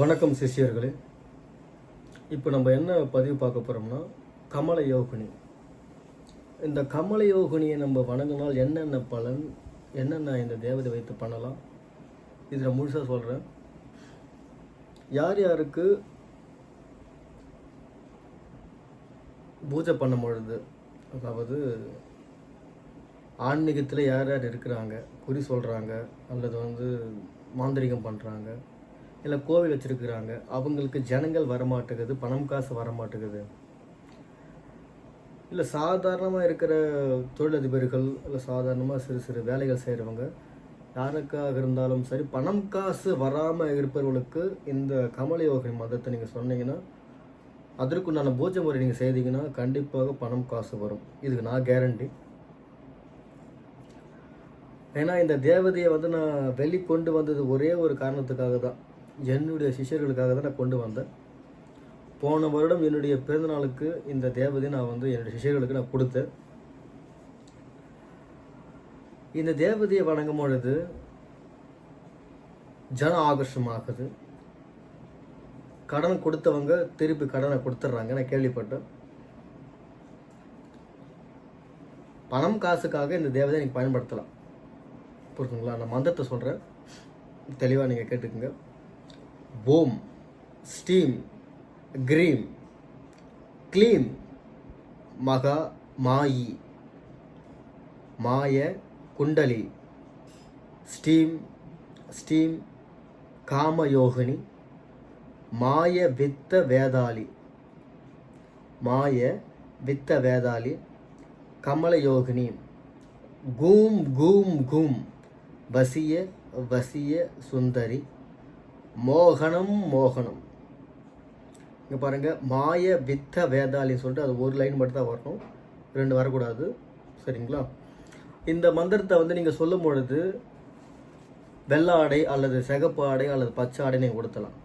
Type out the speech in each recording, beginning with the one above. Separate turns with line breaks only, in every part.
வணக்கம் சிஷ்யர்களே. இப்போ நம்ம என்ன பதிவு பார்க்க போகிறோம்னா கமல யோகினி. இந்த கமல யோகினியை நம்ம வணங்கினால் என்னென்ன பலன் என்னென்ன இந்த தேவதை வைத்து பண்ணலாம்? இதில் முழுசாக சொல்கிறேன் யார் யாருக்கு பூஜை பண்ணும் பொழுது அதாவது ஆன்மீகத்தில் யார் யார் இருக்கிறாங்க குறி சொல்கிறாங்க அல்லது வந்து மாந்திரிகம் பண்ணுறாங்க இல்லை கோவில் வச்சுருக்குறாங்க. அவங்களுக்கு ஜனங்கள் வரமாட்டேங்குது பணம் காசு வரமாட்டேங்குது. இல்லை சாதாரணமாக இருக்கிற தொழிலதிபர்கள் இல்லை சாதாரணமாக சிறு சிறு வேலைகள் செய்கிறவங்க யாருக்காக இருந்தாலும் சரி பணம் காசு வராமல் இருப்பவர்களுக்கு இந்த கமலயோகை மதத்தை நீங்கள் சொன்னீங்கன்னா அதற்குண்டான பூஜை முறை நீங்கள் செய்தீங்கன்னா கண்டிப்பாக பணம் காசு வரும். இதுக்கு நான் கேரண்டி ஏன்னா இந்த தேவதையை வந்து நான் வெளிக்கொண்டு வந்தது ஒரே ஒரு காரணத்துக்காக தான். என்னுடைய சிஷ்யர்களுக்காக தான் நான் கொண்டு வந்தேன். போன வருடம் என்னுடைய பிறந்தநாளுக்கு இந்த தேவதையை நான் வந்து என்னுடைய சிஷ்யர்களுக்கு நான் கொடுத்தேன். இந்த தேவதையை வணங்கும் பொழுது ஜன ஆகர்ஷமாகுது. கடன் கொடுத்தவங்க திருப்பி கடனை கொடுத்துட்றாங்க. நான் கேள்விப்பட்டேன். பணம் காசுக்காக இந்த தேவதையை நீங்கள் பயன்படுத்தலாம். புரிஞ்சுங்களா? நான் மந்திரத்தை சொல்கிறேன் தெளிவாக நீங்கள் கேட்டுக்கோங்க. போம் ஸ்டீம் கிரீம் க்ளீம் மகா மாயி மாய குண்டலி ஸ்டீம் ஸ்டீம் காமயோகினி மாய வித்த வேதாளி மாய வித்த வேதாளி கமலயோகினி கூம் கூம் கூம் வசிய வசிய சுந்தரி மோகனம் மோகனம். இங்கே பாருங்கள் மாய வித்த வேதாளின்னு சொல்லிட்டு அது ஒரு லைன் மட்டும் தான் வரணும். ரெண்டு வரக்கூடாது. சரிங்களா? இந்த மந்திரத்தை வந்து நீங்கள் சொல்லும் பொழுது வெள்ளை ஆடை அல்லது சிகப்பு ஆடை அல்லது பச்சை ஆடை நீங்கள் கொடுத்தலாம்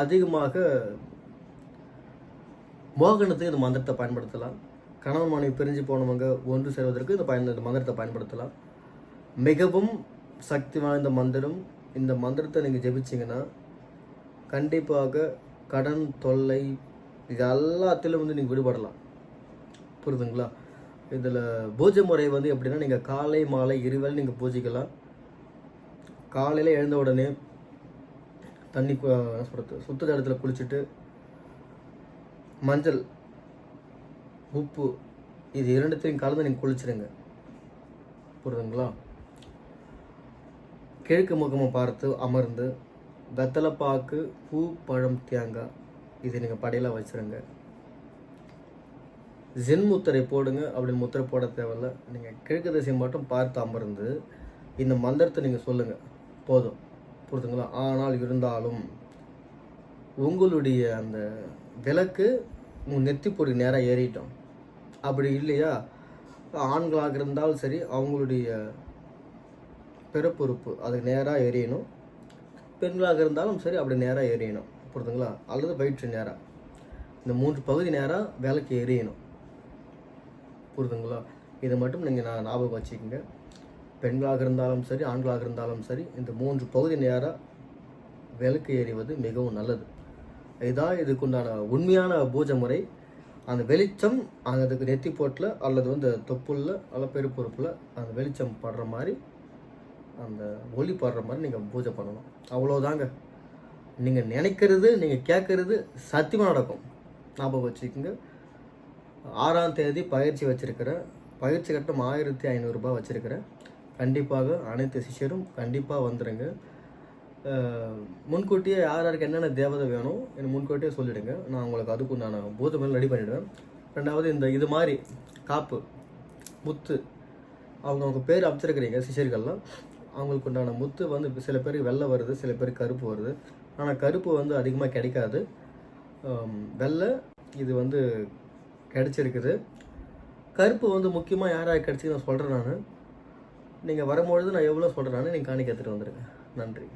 அதிகமாக மோகனத்துக்கு இந்த மந்திரத்தை பயன்படுத்தலாம். கணவன் மனைவி பிரிஞ்சு போனவங்க ஒன்று சேர்வதற்கு இந்த பயன் இந்த மந்திரத்தை பயன்படுத்தலாம். மிகவும் சக்தி வாய்ந்த மந்திரம். இந்த மந்திரத்தை நீங்கள் ஜெபிச்சிங்கன்னா கண்டிப்பாக கடன் தொல்லை இது எல்லாத்திலும் வந்து நீங்கள் விடுபடலாம். புரியுதுங்களா இதில் பூஜை முறை வந்து எப்படின்னா நீங்கள் காலை மாலை இருவேளை நீங்கள் பூஜிக்கலாம். காலையில் எழுந்த உடனே தண்ணி கு- சொல்கிறது சுத்த ஜலத்தில் குளிச்சுட்டு மஞ்சள் உப்பு இது இரண்டுத்தையும் கலந்து நீங்கள் குளிச்சிடுங்க புரியுதுங்களா கிழக்கு முகமாக பார்த்து அமர்ந்து வெத்தலைப்பாக்கு பூ பழம் தேங்காய். இது நீங்கள் படையில் வச்சுருங்க. ஜென் முத்திரை போடுங்க அப்படின்னு முத்திரை போட தேவையில்ல. நீங்கள் கிழக்கு திசை மட்டும் பார்த்து அமர்ந்து இந்த மந்திரத்தை நீங்கள் சொல்லுங்கள் போதும். புரிதுங்களா ஆனால் இருந்தாலும் உங்களுடைய அந்த விளக்கு உங்கள் நெத்திப்பொடி நேராக ஏறிட்டோம். அப்படி இல்லையா? ஆண்களாக இருந்தாலும் சரி அவங்களுடைய பிறப்புறுப்பு. அது நேராக எரியணும். பெண்களாக இருந்தாலும் சரி அப்படி நேராக எரியணும். புரியுதுங்களா அல்லது வயிற்று நேராக இந்த மூன்று பகுதி நேராக விளக்கு எரியணும். புரியுதுங்களா இதை மட்டும் நீங்கள் நான் ஞாபகம் வச்சுக்கோங்க. பெண்களாக இருந்தாலும் சரி ஆண்களாக இருந்தாலும் சரி இந்த மூன்று பகுதி நேராக விளக்கு எறிவது மிகவும் நல்லது. இதுதான் இதுக்குண்டான உண்மையான பூஜை முறை. அந்த வெளிச்சம் அந்த அதுக்கு நெத்தி போட்டில் அல்லது வந்து தொப்புள்ள அல்ல பெருப்பொறுப்பில் அந்த வெளிச்சம் படுற மாதிரி அந்த ஒலி பாடுற மாதிரி நீங்கள் பூஜை பண்ணணும். அவ்வளோதாங்க நீங்கள் நினைக்கிறது நீங்கள் கேட்குறது சத்தியமாக நடக்கும். ஞாபகம் வச்சுக்கோங்க. ஆறாம் தேதி பயிற்சி வச்சுருக்கிறேன். பயிற்சி கட்டம் ஆயிரத்தி ஐநூறுரூபா வச்சுருக்கிறேன். கண்டிப்பாக அனைத்து சிஷியரும் கண்டிப்பாக வந்துடுங்க முன்கூட்டியே யார் யாருக்கு என்னென்ன தேவதை வேணும் எனக்கு முன்கூட்டியே சொல்லிடுங்க. நான் உங்களுக்கு அதுக்கு நான் பூஜை மேலே ரெடி பண்ணிவிடுவேன் ரெண்டாவது இந்த இது மாதிரி காப்பு முத்து அவங்க அவங்க பேர் அமைச்சிருக்கிறீங்க சிஷியர்கள்லாம். அவங்களுக்கு உண்டான முத்து வந்து சில பேருக்கு வெள்ளை வருது சில பேர் கருப்பு வருது. ஆனால் கருப்பு வந்து அதிகமாக கிடைக்காது. வெள்ளை இது வந்து கிடைச்சிருக்குது. கருப்பு வந்து முக்கியமாக யார் யார் கிடச்சி நான் சொல்கிறேன் நான். நீங்கள் வரும்பொழுது நான் எவ்வளோ சொல்கிறேன்னு நீங்கள் காணிக்க எடுத்துகிட்டு வந்துடுங்க நன்றி.